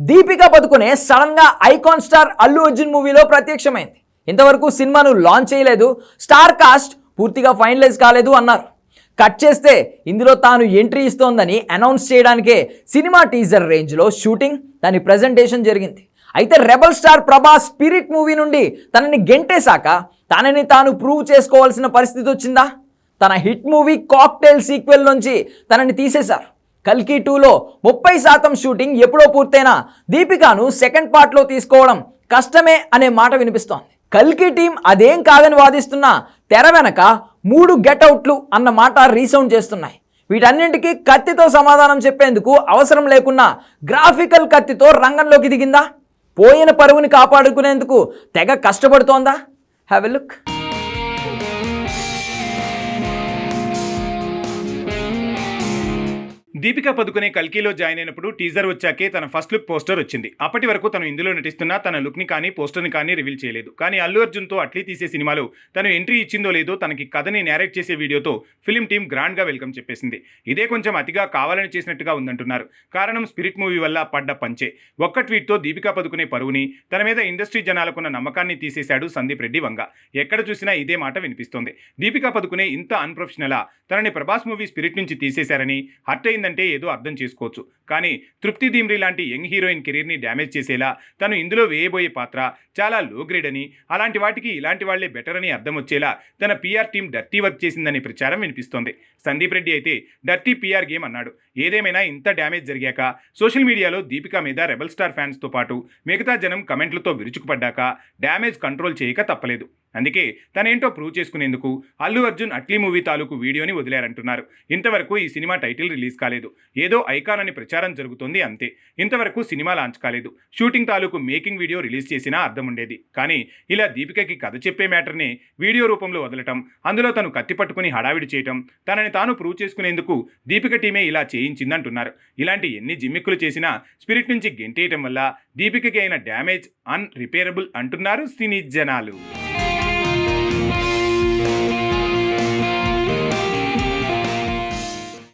దీపికా పదుకునే సడన్గా icon star Allu Arjun మూవీలో ప్రత్యక్షమైంది. ఇంతవరకు సినిమాను లాంచ్ చేయలేదు స్టార్ కాస్ట్ పూర్తిగా ఫైనలైజ్ కాలేదు అన్నారు. కట్ చేస్తే ఇందులో తాను ఎంట్రీ ఇస్తోందని అనౌన్స్ చేయడానికే సినిమా టీజర్ రేంజ్లో షూటింగ్ దాని ప్రజెంటేషన్ జరిగింది. అయితే rebel star Prabhas spirit movie నుండి తనని గెంటేశాక తనని తాను ప్రూవ్ చేసుకోవాల్సిన పరిస్థితి వచ్చిందా? తన హిట్ మూవీ కాక్టైల్ సీక్వెల్ నుంచి తనని తీసేశారు. కల్కి టూలో ముప్పై శాతం షూటింగ్ ఎప్పుడో పూర్తయినా దీపికాను సెకండ్ పార్ట్లో తీసుకోవడం కష్టమే అనే మాట వినిపిస్తోంది. కల్కి టీం అదేం కాదని వాదిస్తున్నా తెర వెనక మూడు గెటౌట్లు అన్న మాట రీసౌండ్ చేస్తున్నాయి. వీటన్నింటికీ కత్తితో సమాధానం చెప్పేందుకు అవసరం లేకున్నా గ్రాఫికల్ కత్తితో రంగంలోకి దిగిందా? పోయిన పరువుని కాపాడుకునేందుకు తెగ కష్టపడుతోందా? Have a look Deepika Padukone కల్కీలో join అయినప్పుడు టీజర్ వచ్చాకే తన ఫస్ట్ లుక్ పోస్టర్ వచ్చింది. అప్పటి వరకు తను ఇందులో నటిస్తున్నా తన లుక్ని కానీ పోస్టర్ని కానీ రివీల్ చేయలేదు. కానీ అల్లు అర్జున్తో అట్లీ తీసే సినిమాలో తను ఎంట్రీ ఇచ్చిందో లేదో తనకి కథని నేరేట్ చేసే వీడియోతో ఫిలిం టీం గ్రాండ్గా వెల్కమ్ చెప్పేసింది. ఇదే కొంచెం అతిగా కావాలని చేసినట్టుగా ఉందంటున్నారు. కారణం స్పిరిట్ మూవీ వల్ల పడ్డ పంచే. ఒక్క ట్వీట్తో దీపికా పదుకునే పరువుని తన మీద ఇండస్ట్రీ జనాలకున్న నమ్మకాన్ని తీసేశాడు సందీప్ రెడ్డి వంగ. ఎక్కడ చూసినా ఇదే మాట వినిపిస్తోంది. దీపికా పదుకునే ఇంత అన్ప్రొఫెషనలా తనని ప్రభాస్ మూవీ స్పిరిట్ నుంచి తీసేశారని హర్ట్ అయిందంటే ఏదో అర్థం చేసుకోవచ్చు. కానీ తృప్తి దీమ్రి లాంటి యంగ్ హీరోయిన్ కెరీర్ని డ్యామేజ్ చేసేలా తను ఇందులో వేయబోయే పాత్ర చాలా లో గ్రేడ్ అని అలాంటి వాటికి ఇలాంటి వాళ్ళే బెటర్ అని అర్థం వచ్చేలా తన పీఆర్ టీం డర్టీ వర్క్ చేసిందనే ప్రచారం వినిపిస్తోంది. సందీప్ రెడ్డి అయితే డర్టీ పీఆర్ గేమ్ అన్నాడు. ఏదేమైనా ఇంత డ్యామేజ్ జరిగాక సోషల్ మీడియాలో దీపిక మీద రెబల్ స్టార్ ఫ్యాన్స్తో పాటు మిగతా జనం కమెంట్లతో విరుచుకుపడ్డాక డ్యామేజ్ కంట్రోల్ చేయక తప్పలేదు. అందుకే తనేంటో ప్రూవ్ చేసుకునేందుకు అల్లు అర్జున్ అట్లీ మూవీ తాలూకు వీడియోని వదిలారంటున్నారు. ఇంతవరకు ఈ సినిమా టైటిల్ రిలీజ్ కాలేదు. ఏదో ఐకాన్ అని ప్రచారం జరుగుతోంది అంతే. ఇంతవరకు సినిమా లాంచ్ కాలేదు. షూటింగ్ తాలూకు మేకింగ్ వీడియో రిలీజ్ చేసినా అర్థం ఉండేది. కానీ ఇలా దీపికకి కథ చెప్పే మ్యాటర్ని వీడియో రూపంలో వదలటం అందులో తను కత్తి పట్టుకుని హడావిడి చేయటం తనని తాను ప్రూవ్ చేసుకునేందుకు దీపిక టీమే ఇలా చేయించిందంటున్నారు. ఇలాంటి ఎన్ని జిమ్మిక్కులు చేసినా స్పిరిట్ నుంచి గెంటేయటం వల్ల దీపికకి అయిన డ్యామేజ్ అన్ రిపేరబుల్ అంటున్నారు సినీ జనాలు.